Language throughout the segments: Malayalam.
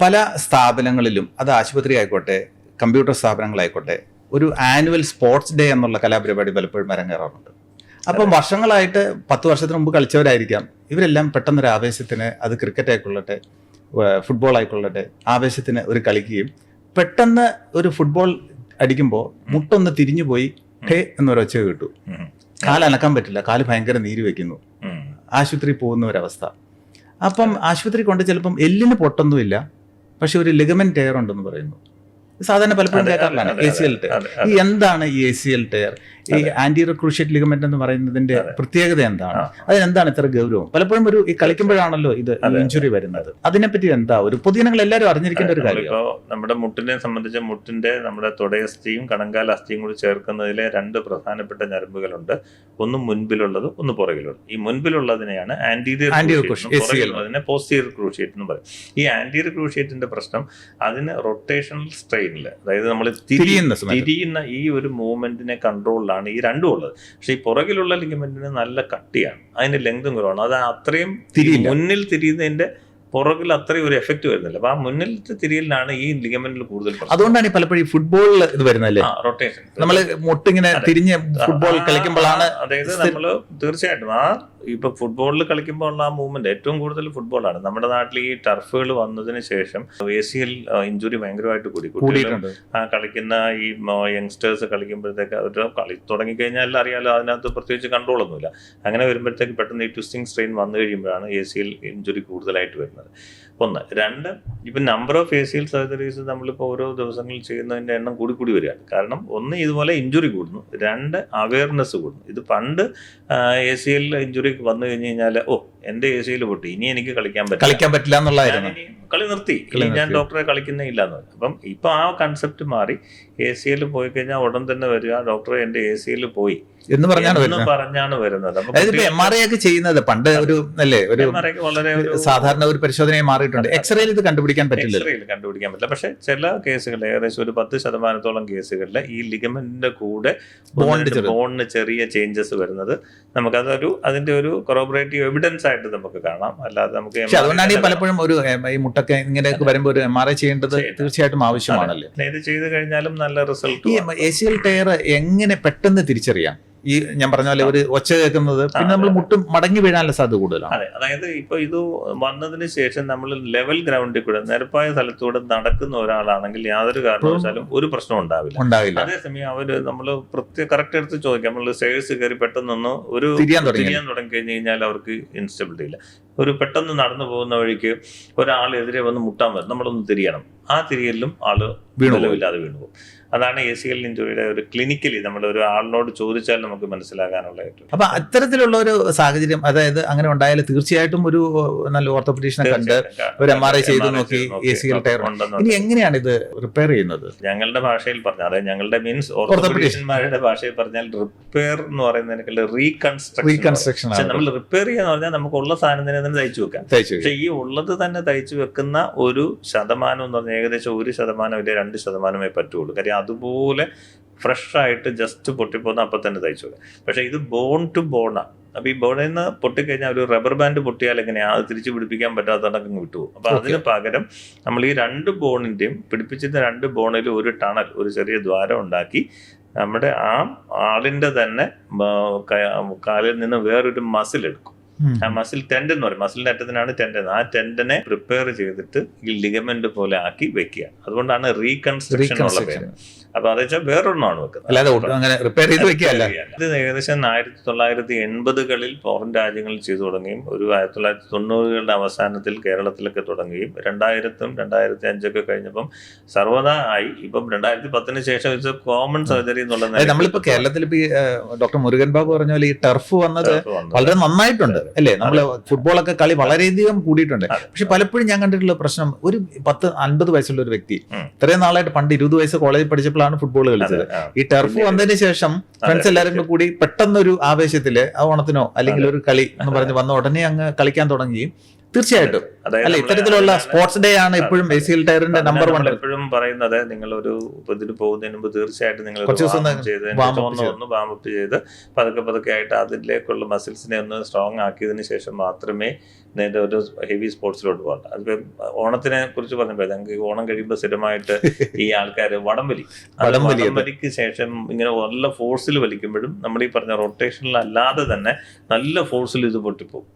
പല സ്ഥാപനങ്ങളിലും അത് ആശുപത്രി ആയിക്കോട്ടെ കമ്പ്യൂട്ടർ സ്ഥാപനങ്ങളായിക്കോട്ടെ ഒരു ആനുവൽ സ്പോർട്സ് ഡേ എന്നുള്ള കലാപരിപാടി പലപ്പോഴും അരങ്ങേറാറുണ്ട് അപ്പം വർഷങ്ങളായിട്ട് പത്ത് വർഷത്തിന് മുമ്പ് കളിച്ചവരായിരിക്കാം. ഇവരെല്ലാം പെട്ടെന്നൊരു ആവേശത്തിന് അത് ക്രിക്കറ്റ് ആയിക്കൊള്ളട്ടെ ഫുട്ബോൾ ആയിക്കൊള്ളട്ടെ ആവേശത്തിന് ഒരു കളിക്കുകയും പെട്ടെന്ന് ഒരു ഫുട്ബോൾ അടിക്കുമ്പോൾ മുട്ടൊന്ന് തിരിഞ്ഞു പോയി ഹേ എന്നൊരൊച്ച കിട്ടു. ഉം. കാലനക്കാൻ പറ്റില്ല കാൽ ഭയങ്കര നീര് വെക്കുന്നു. ആശുപത്രി പോകുന്ന ഒരവസ്ഥ. അപ്പം ആശുപത്രി കൊണ്ട് ചിലപ്പം എല്ലിന് പൊട്ടൊന്നുമില്ല. പക്ഷെ ഒരു ലിഗമെന്റ് ടയർ ഉണ്ടെന്ന് പറയുന്നു. സാധാരണ പലപ്പോഴും കേൾക്കാറില്ലാണ് എ സി എൽ ടയർ ഈ എന്താണ് ഈ എ സി എൽ ടയർ ഈ ആന്റി റിക്രൂഷ്യറ്റ് ലിഗമെന്റ് എന്ന് പറയുന്നതിന്റെ പ്രത്യേകത എന്താണ്. അതിനെന്താണ് ഇത്ര ഗൗരവം? പലപ്പോഴും ഒരു ഈ കളിക്കുമ്പോഴാണല്ലോ ഇത്. ഇഞ്ചുറി വരുന്നത്. അതിനെപ്പറ്റി എന്താ? ഒരു പൊതുജനങ്ങൾ എല്ലാവരും അറിഞ്ഞിരിക്കേണ്ട ഒരു കാര്യം. ഇപ്പോ നമ്മുടെ മുട്ടിനെ സംബന്ധിച്ച് മുട്ടിന്റെ നമ്മുടെ തുടയസ്ഥിയും കണങ്കാല അസ്ഥിയും കൂടി ചേർക്കുന്നതിലെ രണ്ട് പ്രധാനപ്പെട്ട ഞരമ്പുകളുണ്ട്. ഒന്ന് മുൻപിലുള്ളത് ഒന്ന് പുറകിലുള്ളത്. ഈ മുൻപിലുള്ളതിനെയാണ് ആന്റീരിയർ പുറകിലുള്ളതിനെ പോസ്റ്റീരിയർ ക്രൂഷിയേറ്റ് എന്ന് പറയും. ഈ ആന്റീരിയർ ക്രൂഷിയേറ്റിന്റെ പ്രശ്നം അതിന് റൊട്ടേഷണൽ സ്ട്രെയിനിൽ അതായത് നമ്മൾ തിരിയുന്ന തിരിയുന്ന ഈ ഒരു മൂവ്മെന്റിനെ കൺട്രോളിലാണ് ഈ രണ്ടും ഉള്ളത്. പക്ഷെ ഈ പുറകിലുള്ള ലിഗമെന്റിന് നല്ല കട്ടിയാണ്. അതിന്റെ ലെങ്തും കുറവാണ്. അത് അത്രയും തിരി മുന്നിൽ തിരിയുന്നതിന്റെ പുറകിൽ അത്രയും ഒരു എഫക്റ്റ് വരുന്നില്ല. അപ്പൊ ആ മുന്നിലത്തെ തിരിയലിനാണ് ഈ ലിഗമെന്റിൽ കൂടുതൽ. അതുകൊണ്ടാണ് പലപ്പോഴും ഈ ഫുട്ബോളിൽ ഇത് വരുന്നല്ലേ റൊട്ടേഷൻ നമ്മൾ മുട്ടിങ്ങനെ. തിരിഞ്ഞ് ഫുട്ബോൾ കളിക്കുമ്പോഴാണ് അതായത് നമ്മൾ നമ്മൾ തീർച്ചയായിട്ടും ആ ഇപ്പൊ ഫുട്ബോളിൽ കളിക്കുമ്പോൾ ഉള്ള ആ മൂവ്മെന്റ് ഏറ്റവും കൂടുതൽ ഫുട്ബോളാണ് നമ്മുടെ നാട്ടിൽ ഈ ടർഫുകൾ വന്നതിന് ശേഷം എ സി എൽ ഇഞ്ചുറി ഭയങ്കരമായിട്ട് കൂടി. കുട്ടികളും ആ കളിക്കുന്ന ഈ യങ്സ്റ്റേഴ്സ് കളിക്കുമ്പോഴത്തേക്ക് അവർ കളി തുടങ്ങിക്കഴിഞ്ഞാൽ അറിയാലോ അതിനകത്ത് പ്രത്യേകിച്ച് കൺട്രോൾ ഒന്നുമില്ല. അങ്ങനെ വരുമ്പോഴത്തേക്ക് പെട്ടെന്ന് ഈ ട്വിസ്റ്റിംഗ് സ്ട്രെയിൻ വന്നു കഴിയുമ്പോഴാണ് എ സി എൽ ഇഞ്ചുറി കൂടുതലായിട്ട് വരുന്നത്. ഒന്ന്. രണ്ട് ഇപ്പം നമ്പർ ഓഫ് എൽ സർജറീസ് നമ്മളിപ്പോൾ ഓരോ ദിവസങ്ങളിൽ ചെയ്യുന്നതിന്റെ എണ്ണം കൂടി കൂടി വരികയാണ്. കാരണം ഒന്ന് ഇതുപോലെ ഇഞ്ചുറി കൂടുന്നു രണ്ട് അവയർനെസ് കൂടുന്നു. ഇത് പണ്ട് എ സി എൽ ഇഞ്ചുറി വന്നു കഴിഞ്ഞ് കഴിഞ്ഞാൽ ഓ എന്റെ എ സിയിൽ പൊട്ടി. ഇനി എനിക്ക് കളിക്കാൻ പറ്റില്ല. കളിക്കാൻ പറ്റില്ല എന്നുള്ളതായിരുന്നു. കളി നിർത്തി. ഇനി ഞാൻ ഡോക്ടറെ കളിക്കുന്നേ ഇല്ല എന്ന് പറഞ്ഞു. അപ്പം ഇപ്പൊ ആ കൺസെപ്റ്റ് മാറി. എ സി എൽ പോയി കഴിഞ്ഞാൽ ഉടൻ തന്നെ വരിക. ഡോക്ടറെ എന്റെ എ സി എൽ പോയി. എന്ന് പറഞ്ഞാണ് വരുന്നത്. പറഞ്ഞാണ് വരുന്നത്. എം ആർ ഐ ഒക്കെ ചെയ്യുന്നത് പണ്ട് ഒരു അല്ലേ ഒരു വളരെ സാധാരണ ഒരു പരിശോധനയെ മാറിയിട്ടുണ്ട്. എക്സ്റേയിൽ ഇത് കണ്ടുപിടിക്കാൻ പറ്റില്ല എക്സ്റേയിൽ കണ്ടുപിടിക്കാൻ പറ്റില്ല. പക്ഷെ ചില കേസുകളിൽ ഏകദേശം ഒരു പത്ത് ശതമാനത്തോളം കേസുകളിൽ ഈ ലിഗമെന്റിന്റെ കൂടെ ബോണിന് ചെറിയ ചേഞ്ചസ് വരുന്നത്. നമുക്കതൊരു അതിന്റെ ഒരു കൊറോബറേറ്റീവ് എവിഡൻസ് ആയിട്ട് നമുക്ക് കാണാം. അല്ലാതെ നമുക്ക് പക്ഷെ അതുകൊണ്ടാണ് ഈ പലപ്പോഴും ഒരു ഈ മുട്ടൊക്കെ ഇങ്ങനെയൊക്കെ വരുമ്പോൾ ഒരു എം ആർ ഐ ചെയ്യേണ്ടത് തീർച്ചയായിട്ടും ആവശ്യമാണല്ലോ? ഇത് ചെയ്ത് കഴിഞ്ഞാലും നല്ല റിസൾട്ട് ഈ എ സി എൽ ടയർ എങ്ങനെ പെട്ടെന്ന് തിരിച്ചറിയാം? ഈ ഞാൻ പറഞ്ഞ പോലെ ഒരു ഒച്ച കേൾക്കുന്നത്. പിന്നെ നമ്മൾ മുട്ടും മടങ്ങി വീഴാനുള്ള സാധ്യത കൂടുതലാണ്. അതെ അതായത് ഇപ്പൊ ഇത് വന്നതിന് ശേഷം നമ്മൾ ലെവൽ ഗ്രൗണ്ടിൽ കൂടെ നിരപ്പായ സ്ഥലത്തൂടെ നടക്കുന്ന ഒരാളാണെങ്കിൽ യാതൊരു കാരണവശാലും ഒരു പ്രശ്നം ഉണ്ടാവില്ല. ഉണ്ടാവില്ല. അതേസമയം അവർ നമ്മൾ പ്രത്യേക കറക്റ്റ് എടുത്ത് ചോദിക്കാം. നമ്മൾ സ്റ്റേഴ്സ് കയറി പെട്ടെന്നൊന്ന് ഒരു തിരിയാൻ തുടങ്ങി. കഴിഞ്ഞു കഴിഞ്ഞാൽ അവർക്ക് ഇൻസ്റ്റബിലിറ്റി ഇല്ല. ഒരു പെട്ടെന്ന് നടന്നു പോകുന്ന വഴിക്ക് ഒരാൾ എതിരെ വന്ന് മുട്ടാൻ വരും. നമ്മളൊന്ന് തിരിയണം. ആ തിരിയലിലും ആൾ വീണുപോലില്ലാതെ. വീണു പോകും അതാണ് എ സി എൽ ഇഞ്ചുറിയുടെ ഒരു ക്ലിനിക്കലി നമ്മൾ ഒരു ആളിനോട് ചോദിച്ചാൽ നമുക്ക് മനസ്സിലാകാനുള്ള ഏറ്റവും അപ്പൊ അത്തരത്തിലുള്ള ഒരു സാഹചര്യം അതായത് അങ്ങനെ ഉണ്ടായാൽ തീർച്ചയായിട്ടും ഒരു നല്ല ഓർത്തോപെഡീഷനെ കണ്ട് ഒരു എം ആർ ഐ ചെയ്ത് നോക്കി എ സി എൽ ടയർ. ഉണ്ടെന്ന് ഇനി എങ്ങനെയാണ് ഇത് റിപ്പയർ ചെയ്യുന്നത്? ഞങ്ങളുടെ ഭാഷയിൽ പറഞ്ഞാൽ അതായത് ഞങ്ങളുടെ മീൻസ് Orthopedist. ഭാഷയിൽ പറഞ്ഞാൽ റിപ്പയർ എന്ന് പറയുന്നതിനേക്കാൾ റീകൺസ്ട്രക്ഷൻ റീകൺസ്ട്രക്ഷൻ നമ്മൾ റിപ്പയർ ചെയ്യാന്ന് പറഞ്ഞാൽ നമുക്കുള്ള സാധനം തന്നെ തയ്ച്ചു വെക്കാം. പക്ഷെ ഈ ഉള്ളത് തന്നെ തയ്ച്ചു വെക്കുന്ന ഒരു ശതമാനം എന്ന് പറഞ്ഞാൽ ഏകദേശം ഒരു ശതമാനം ഇല്ല രണ്ട് ശതമാനമേ പറ്റുള്ളൂ. കാര്യം അതുപോലെ ഫ്രഷ് ആയിട്ട് ജസ്റ്റ് പൊട്ടിപ്പോന്ന് അപ്പം തന്നെ തയ്ച്ചു വെക്കാം. പക്ഷെ ഇത് ബോൺ ടു ബോണാണ് അപ്പൊ ഈ ബോണിൽ നിന്ന് പൊട്ടിക്കഴിഞ്ഞാൽ ഒരു റബ്ബർ ബാൻഡ് പൊട്ടിയാൽ എങ്ങനെയാ അത് തിരിച്ചു പിടിപ്പിക്കാൻ പറ്റാത്തതൊക്കെ വിട്ടുപോകും അപ്പൊ. അതിന് പകരം നമ്മൾ ഈ രണ്ട് ബോണിന്റെയും പിടിപ്പിച്ചിരുന്ന രണ്ട് ബോണിലും ഒരു ടണൽ ഒരു ചെറിയ ദ്വാരം ഉണ്ടാക്കി നമ്മുടെ ആ ആളിന്റെ തന്നെ കാലിൽ നിന്ന് വേറൊരു മസിൽ എടുക്കും. ആ മസിൽ ടെൻഡ് എന്ന് പറയും. മസിലിന്റെ അറ്റത്തിനാണ് ടെൻഡൻ ആ ടെൻഡനെ പ്രിപ്പയർ ചെയ്തിട്ട് ഈ ലിഗമെന്റ് പോലെ ആക്കി വെക്കുക. അതുകൊണ്ടാണ് റീകൺസ്ട്രക്ഷൻ ഉള്ള പേര്. അപ്പൊ അത് വെച്ചാൽ വേറൊരെണ്ണമാണ് വെക്കുന്നത്. ഇത് ഏകദേശം ആയിരത്തി തൊള്ളായിരത്തി എൺപതുകളിൽ ഫോറിൻ രാജ്യങ്ങളിൽ ചെയ്തു തുടങ്ങുകയും ഒരു ആയിരത്തി തൊള്ളായിരത്തി തൊണ്ണൂറുകളുടെ അവസാനത്തിൽ കേരളത്തിലൊക്കെ തുടങ്ങുകയും രണ്ടായിരത്തും രണ്ടായിരത്തി അഞ്ചൊക്കെ കഴിഞ്ഞപ്പം സർവതാ ആയി. ഇപ്പം രണ്ടായിരത്തി പത്തിന് ശേഷം ഇറ്റ്സ് കോമൺ സർജറി എന്നുള്ളത് നമ്മളിപ്പോ കേരളത്തിൽ ഡോക്ടർ മുരുകൻ ബാബു പറഞ്ഞ പോലെ ഈ ടർഫ് വന്നത്. വളരെ നന്നായിട്ടുണ്ട്. അല്ലേ? നമ്മൾ ഫുട്ബോളൊക്കെ കളി വളരെയധികം കൂടിയിട്ടുണ്ട്. പക്ഷെ പലപ്പോഴും ഞാൻ കണ്ടിട്ടുള്ള പ്രശ്നം ഒരു പത്ത് അൻപത് വയസ്സുള്ള ഒരു വ്യക്തി. ഇത്രയും നാളായിട്ട് പണ്ട് ഇരുപത് വയസ്സ് കോളേജിൽ പഠിച്ചപ്പോഴാണ് ഫുട്ബോൾ കളിച്ചത്. ഈ ടെർഫ് വന്നതിന് ശേഷം ഫ്രണ്ട്സ് എല്ലാവരും കൂടി പെട്ടെന്നൊരു ആവേശത്തിൽ ആ ഓണത്തിനോ അല്ലെങ്കിൽ ഒരു കളി എന്ന് പറഞ്ഞ് വന്ന ഉടനെ അങ്ങ് കളിക്കാൻ തുടങ്ങുകയും തീർച്ചയായിട്ടും. അതായത് ഇത്തരത്തിലുള്ള സ്പോർട്സ് ഡേ ആണ് എപ്പോഴും എൽ ടയറിന്റെ നമ്പർ വൺ എപ്പോഴും പറയുന്നത് നിങ്ങൾ ഒരു ഇതിന് പോകുന്നതിന് മുമ്പ് തീർച്ചയായിട്ടും നിങ്ങൾ ചെയ്ത് ഒന്ന് വാമപ്പ് ചെയ്ത് പതുക്കെ പതുക്കെ ആയിട്ട് അതിലേക്കുള്ള മസിൽസിനെ ഒന്ന് സ്ട്രോങ് ആക്കിയതിന് ശേഷം മാത്രമേ നേരെ ഒരു ഹെവി സ്പോർട്സിലോട്ട് പോകണ്ട. അതിപ്പോ ഓണത്തിനെ കുറിച്ച് പറഞ്ഞപ്പോൾ ഞങ്ങൾക്ക് ഓണം കഴിയുമ്പോൾ സ്ഥിരമായിട്ട് ഈ ആൾക്കാർ വടംവലി. വടംവലിക്ക് ശേഷം ഇങ്ങനെ നല്ല ഫോഴ്സിൽ വലിക്കുമ്പോഴും നമ്മൾ ഈ പറഞ്ഞ റൊട്ടേഷനിൽ അല്ലാതെ തന്നെ നല്ല ഫോഴ്സിൽ ഇത് പൊട്ടിപ്പോകും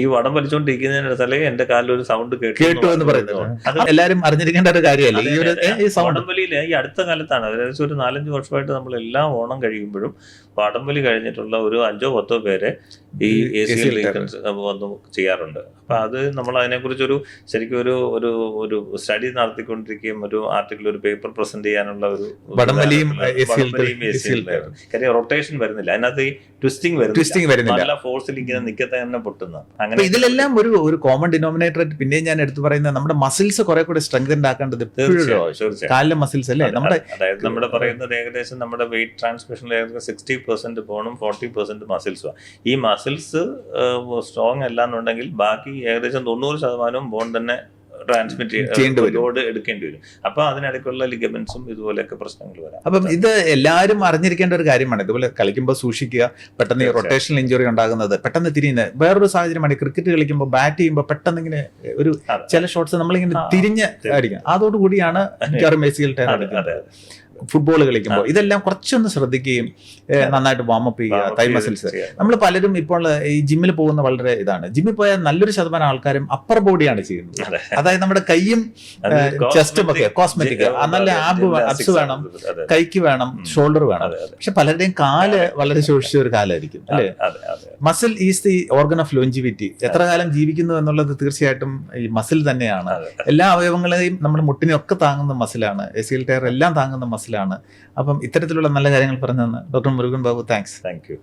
ഈ വടം വലിച്ചുകൊണ്ടിരിക്കുന്നതിനിടത്തല്ലേ എന്റെ കാലിൽ ഒരു സൗണ്ട് കേട്ടു കേട്ടു എന്ന് പറയുന്നത്. എല്ലാരും അറിഞ്ഞിരിക്കേണ്ട ഒരു കാര്യമല്ലേ? ഈ ഒരു വടംവലിയിൽ ഈ അടുത്ത കാലത്താണ്. ഏകദേശം ഒരു നാലഞ്ച് വർഷമായിട്ട് നമ്മൾ എല്ലാ ഓണം കഴിയുമ്പോഴും വടംവലി കഴിഞ്ഞിട്ടുള്ള ഒരു അഞ്ചോ പത്തോ പേരെ ഈ എ സി വന്നു ചെയ്യാറുണ്ട്. അപ്പൊ അത് നമ്മൾ അതിനെക്കുറിച്ചൊരു ശരിക്കും ഒരു ഒരു ഒരു സ്റ്റഡി നടത്തിക്കൊണ്ടിരിക്കുകയും ഒരു ആർട്ടിക്കിൾ ഒരു പേപ്പർ പ്രസന്റ് ചെയ്യാനുള്ള ഒരു വടംവലിയും, കാര്യം റൊട്ടേഷൻ വരുന്നില്ല. അതിനകത്ത് ഈ ട്വിസ്റ്റിംഗ് വരുന്നില്ല. നല്ല ഫോഴ്സിൽ ഇങ്ങനെ നിക്കത്തെ തന്നെ പൊട്ടുന്ന. അങ്ങനെ ഇതിലെല്ലാം ഒരു ഒരു കോമൺ ഡിനോമിനേറ്റർ പിന്നെ പിന്നെയും ഞാൻ എടുത്തു പറയുന്നത് നമ്മുടെ മസിൽസ് കുറെ കൂടെ സ്ട്രെങ്തൻഡ് ആക്കേണ്ടത് കാലിലെ മസിൽസ് അല്ലേ? നമ്മുടെ അതായത് നമ്മുടെ പറയുന്നത് ഏകദേശം നമ്മുടെ വെയിറ്റ് ട്രാൻസ്മിഷനിൽ ഏകദേശം സിക്സ്റ്റി പെർസെന്റ് ബോണും ഫോർട്ടി പെർസെന്റ് മസിൽസും ഈ മസിൽസ് സ്ട്രോങ് അല്ല എന്നുണ്ടെങ്കിൽ ബാക്കി ഏകദേശം തൊണ്ണൂറ് ശതമാനവും ബോൺ തന്നെ ട്രാൻസ്മിറ്റ്. ലോഡ് എടുക്കേണ്ടി വരും. അപ്പൊ അതിനിടയ്ക്കുള്ള ലിഗമെന്റ്സും ഇതുപോലെയൊക്കെ പ്രശ്നങ്ങൾ വരാം. അപ്പം ഇത് എല്ലാവരും അറിഞ്ഞിരിക്കേണ്ട ഒരു കാര്യമാണ്. ഇതുപോലെ കളിക്കുമ്പോൾ സൂക്ഷിക്കുക. പെട്ടെന്ന് റൊട്ടേഷണൽ ഇഞ്ചുറി ഉണ്ടാകുന്നത് പെട്ടെന്ന് തിരിയുന്നത്. വേറൊരു സാഹചര്യമാണ് ക്രിക്കറ്റ് കളിക്കുമ്പോൾ ബാറ്റ് ചെയ്യുമ്പോൾ പെട്ടെന്ന് ഇങ്ങനെ ഒരു. ചില ഷോട്ട്സ് നമ്മളിങ്ങനെ തിരിഞ്ഞ് അടിക്കാം അതോടുകൂടിയാണ് മിക്കവാറും മെസ്സിയിൽ അതെ, അതെ. ഫുട്ബോൾ കളിക്കുമ്പോൾ ഇതെല്ലാം കുറച്ചൊന്ന് ശ്രദ്ധിക്കുകയും നന്നായിട്ട് വാമപ്പ് ചെയ്യുക തൈ മസിൽസ് നമ്മൾ പലരും ഇപ്പോൾ ഈ ജിമ്മിൽ പോകുന്ന വളരെ ഇതാണ്. ജിമ്മിൽ പോയാൽ നല്ലൊരു ശതമാനം ആൾക്കാരും അപ്പർ ബോഡിയാണ് ചെയ്യുന്നത്. അതെ. അതായത് നമ്മുടെ കൈയും ചെസ്റ്റും ഒക്കെ കോസ്മെറ്റിക് നല്ല ആബ് അബ്സ് വേണം കൈക്ക് വേണം ഷോൾഡർ വേണം. പക്ഷെ പലരുടെയും കാൽ വളരെ ശോഷിച്ച ഒരു കാലായിരിക്കും അല്ലേ. Muscle is the organ of longevity എത്ര കാലം ജീവിക്കുന്നു എന്നുള്ളത് തീർച്ചയായിട്ടും ഈ മസിൽ തന്നെയാണ്. എല്ലാ അവയവങ്ങളെയും നമ്മുടെ മുട്ടിനെയൊക്കെ താങ്ങുന്ന മസിലാണ് എ സി എൽ ടയർ എല്ലാം താങ്ങുന്ന മസിലാണ് അപ്പം ഇത്തരത്തിലുള്ള നല്ല കാര്യങ്ങൾ പറഞ്ഞു തന്ന. Doctor Murugan Babu thanks thank you